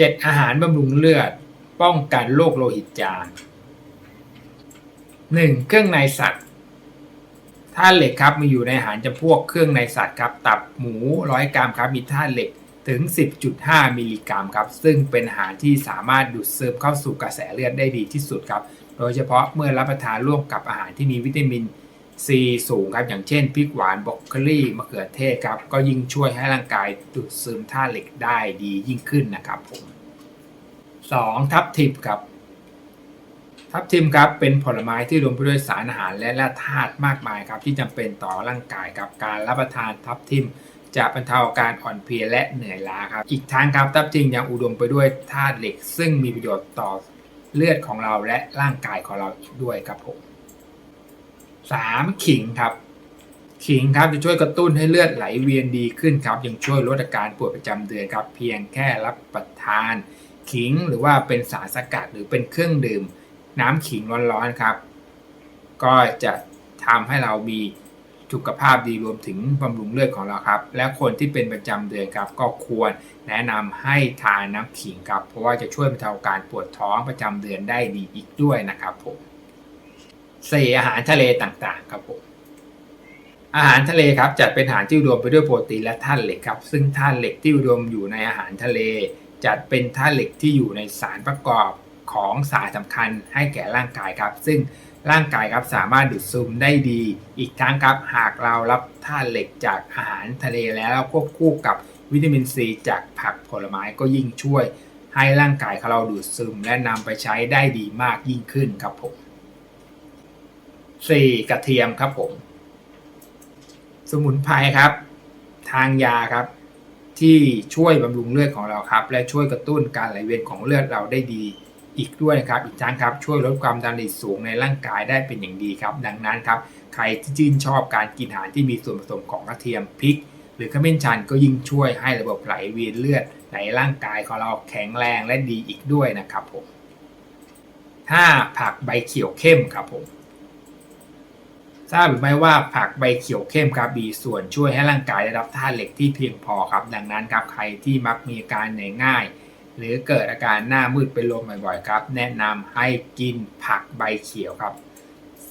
7 อาหารบำรุงเลือด ป้องกันโรคโลหิตจาง 1. เครื่องในสัตว์ธาตุเหล็กครับมีอยู่ในอาหารจำพวกเครื่องในสัตว์ครับ ตับหมู100กรัมครับมีธาตุเหล็กถึง 10.5 มิลลิกรัมครับ ซึ่งเป็นอาหารที่สามารถดูดซึมเข้าสู่กระแสเลือดได้ดีที่สุดครับ โดยเฉพาะเมื่อรับประทานร่วมกับอาหารที่มีวิตามิน ซีสูงครับอย่างเช่นพริกหวานบรอกโคลีมะเขือเทศครับก็ยิ่งช่วยให้ร่างกายดูดซึมธาตุเหล็กได้ดียิ่งขึ้นนะครับผม 2. ทับทิมครับทับทิมครับเป็นผลไม้ที่รวมไปด้วยสารอาหารและแร่ธาตุมากมายครับที่จำเป็นต่อร่างกายครับการรับประทานทับทิมจะบรรเทาอาการอ่อนเพลียและเหนื่อยล้าครับ อีกทั้งครับทับทิมยังอุดมไปด้วยธาตุเหล็ก ซึ่งมีประโยชน์ต่อเลือดของเราและร่างกายของเราอีกด้วยครับผม 3. ขิงครับ ขิงครับจะช่วยกระตุ้นให้เลือดไหลเวียนดีขึ้นครับ ยังช่วยลดอาการปวดประจำเดือนครับ เพียงแค่รับประทานขิงหรือว่าเป็นสารสกัดหรือเป็นเครื่องดื่ม น้ำขิงร้อนๆครับ ก็จะทำให้เรามีสุขภาพดีรวมถึงบำรุงเลือดของเราครับ และคนที่เป็นประจำเดือนครับ ก็ควรแนะนำให้ทานน้ำขิงครับ เพราะว่าจะช่วยบรรเทาการปวดท้องประจำเดือนได้ดีอีกด้วยนะครับผม สี่อาหารทะเลต่างๆครับผมอาหารทะเลครับจัดเป็นอาหารที่อุดมไปด้วยโปรตีนและธาตุเหล็กครับ ซึ่งธาตุเหล็กที่อุดมอยู่ในอาหารทะเล จัดเป็นธาตุเหล็กที่อยู่ในสารประกอบของสารสำคัญให้แก่ร่างกายครับ ซึ่งร่างกายครับสามารถดูดซึมได้ดี อีกทั้งครับหากเรารับธาตุเหล็กจากอาหารทะเลแล้วควบคู่กับวิตามินซีจากผักผลไม้ก็ยิ่งช่วย ให้ร่างกายของเราดูดซึมและนำไปใช้ได้ดีมากยิ่งขึ้นครับผม 4. กระเทียมครับผม สมุนไพรครับ ทางยาครับ ที่ช่วยบำรุงเลือดของเราครับ และช่วยกระตุ้นการไหลเวียนของเลือดเราได้ดีอีกด้วยนะครับ อีกทั้งครับ ช่วยลดความดันโลหิตสูงในร่างกายได้เป็นอย่างดีครับ ดังนั้นครับ ใครที่ชื่นชอบการกินอาหารที่มีส่วนผสมของกระเทียมพริก หรือขมิ้นชันก็ยิ่งช่วยให้ระบบไหลเวียนเลือดในร่างกายของเราแข็งแรงและดีอีกด้วยนะครับผม 5. ผักใบเขียวเข้มครับผม ทราบหรือไม่ว่าผักใบเขียวเข้มครับมีส่วนช่วยให้ร่างกายได้รับธาตุเหล็กที่เพียงพอครับ ดังนั้นครับใครที่มักมีอาการเหนื่อยง่าย หรือเกิดอาการหน้ามืดเป็นลมบ่อยๆครับ แนะนำให้กินผักใบเขียวครับ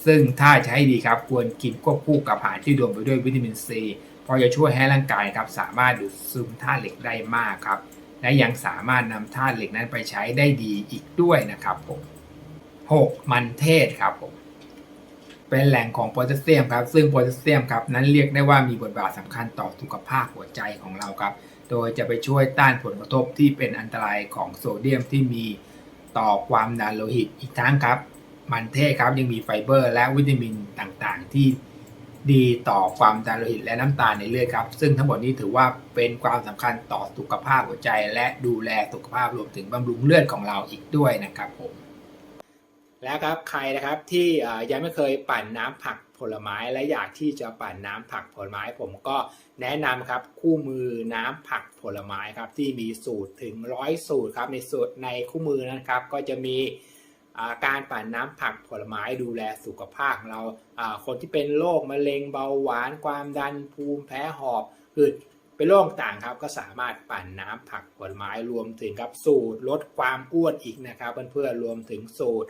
ซึ่งถ้าจะให้ดีครับควรกินควบคู่กับอาหารที่รวมไปด้วยวิตามินซีเพราะจะช่วยให้ร่างกายครับสามารถดูดซึมธาตุเหล็กได้มากครับ และยังสามารถนำธาตุเหล็กนั้นไปใช้ได้ดีอีกด้วยนะครับผม 6. มันเทศครับ เป็นแหล่งของโพแทสเซียมครับ ซึ่งโพแทสเซียมครับนั้นเรียกได้ว่ามีบทบาทสำคัญต่อสุขภาพหัวใจของเราครับ โดยจะไปช่วยต้านผลกระทบที่เป็นอันตรายของโซเดียมที่มีต่อความดันโลหิตอีกทั้งครับ มันเทศครับยังมีไฟเบอร์ และวิตามินต่างๆ ที่ดีต่อความดันโลหิตและน้ำตาลในเลือดครับ ซึ่งทั้งหมดนี้ถือว่าเป็นความสำคัญต่อสุขภาพหัวใจ และดูแลสุขภาพรวมถึงบำรุงเลือดของเราอีกด้วยนะครับผม แล้วครับใครนะครับที่ยังไม่เคยปั่นน้ำผักผลไม้และอยากที่จะปั่นน้ำผักผลไม้ ผมก็แนะนำครับคู่มือน้ำผักผลไม้ครับที่มีสูตรถึงร้อยสูตรครับในสูตรในคู่มือนะครับก็จะมีการปั่นน้ำผักผลไม้ดูแลสุขภาพของเราคนที่เป็นโรคมะเร็งเบาหวานความดันภูมิแพ้หอบหืดเป็นโรคต่างครับก็สามารถปั่นน้ำผักผลไม้รวมถึงครับสูตรลดความอ้วนอีกนะครับเพื่อนๆรวมถึงสูตร